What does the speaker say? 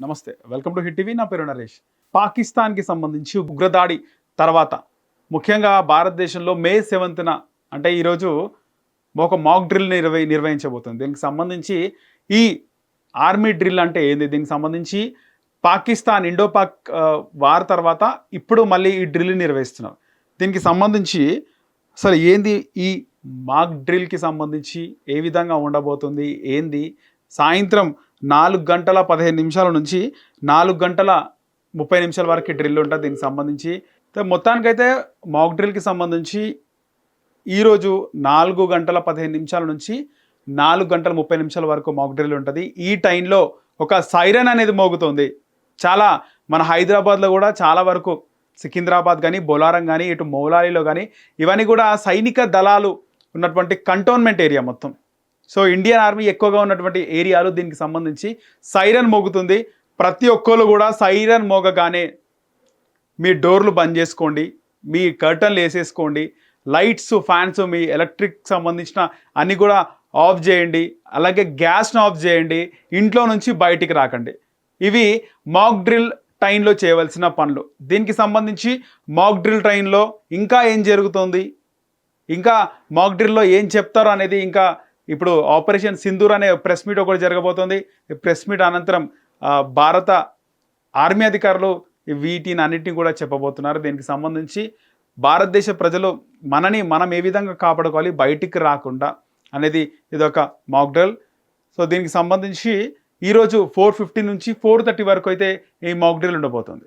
నమస్తే welcome to hit TV. నా పేరు నరేష్. పాకిస్తాన్కి సంబంధించి ఉగ్రదాడి తర్వాత ముఖ్యంగా భారతదేశంలో మే సెవెంత్న అంటే ఈరోజు ఒక మాక్ డ్రిల్ నిర్వహి నిర్వహించబోతుంది. దీనికి సంబంధించి ఈ ఆర్మీ డ్రిల్ అంటే ఏంది? దీనికి సంబంధించి పాకిస్తాన్ ఇండో పాక్ వార్ తర్వాత ఇప్పుడు మళ్ళీ ఈ డ్రిల్ నిర్వహిస్తున్నారు. దీనికి సంబంధించి అసలు ఏంది ఈ మాక్ డ్రిల్కి సంబంధించి ఏ విధంగా ఉండబోతుంది? ఏంది? సాయంత్రం నాలుగు గంటల పదిహేను నిమిషాల నుంచి నాలుగు గంటల ముప్పై నిమిషాల వరకు డ్రిల్ ఉంటుంది దీనికి సంబంధించి. అయితే మొత్తానికైతే మాక్ డ్రిల్కి సంబంధించి ఈరోజు నాలుగు గంటల పదిహేను నిమిషాల నుంచి నాలుగు గంటల ముప్పై నిమిషాల వరకు మాక్ డ్రిల్ ఉంటుంది. ఈ టైంలో ఒక సైరన్ అనేది మోగుతుంది. చాలా మన హైదరాబాద్లో కూడా చాలా వరకు సికింద్రాబాద్ కానీ బొలారం కానీ ఇటు మౌలాలిలో కానీ ఇవన్నీ కూడా సైనిక దళాలు ఉన్నటువంటి కంటోన్మెంట్ ఏరియా మొత్తం. సో ఇండియన్ ఆర్మీ ఎక్కువగా ఉన్నటువంటి ఏరియాలు దీనికి సంబంధించి సైరన్ మోగుతుంది. ప్రతి ఒక్కరు కూడా సైరన్ మోగగానే మీ డోర్లు బంద్ చేసుకోండి మీ కర్టన్లు వేసేసుకోండి లైట్స్ ఫ్యాన్స్ మీ ఎలక్ట్రిక్ సంబంధించిన అన్ని కూడా ఆఫ్ చేయండి అలాగే గ్యాస్ను ఆఫ్ చేయండి ఇంట్లో నుంచి బయటికి రాకండి. ఇవి మాక్ డ్రిల్ టైంలో చేయవలసిన పనులు. దీనికి సంబంధించి మాక్ డ్రిల్ ట్రైన్లో ఇంకా ఏం జరుగుతుంది? ఇంకా మాక్ డ్రిల్లో ఏం చెప్తారో అనేది ఇంకా ఇప్పుడు ఆపరేషన్ సింధూర్ అనే ప్రెస్ మీట్ ఒకటి జరగబోతోంది. ప్రెస్ మీట్ అనంతరం భారత ఆర్మీ అధికారులు వీటిని అన్నిటిని కూడా చెప్పబోతున్నారు. దీనికి సంబంధించి భారతదేశ ప్రజలు మనని మనం ఏ విధంగా కాపాడుకోవాలి బయటికి రాకుండా అనేది ఇదొక మాక్ సో దీనికి సంబంధించి ఈరోజు ఫోర్ ఫిఫ్టీ నుంచి ఫోర్ థర్టీ వరకు అయితే ఈ మాక్డ్రిల్ ఉండబోతుంది.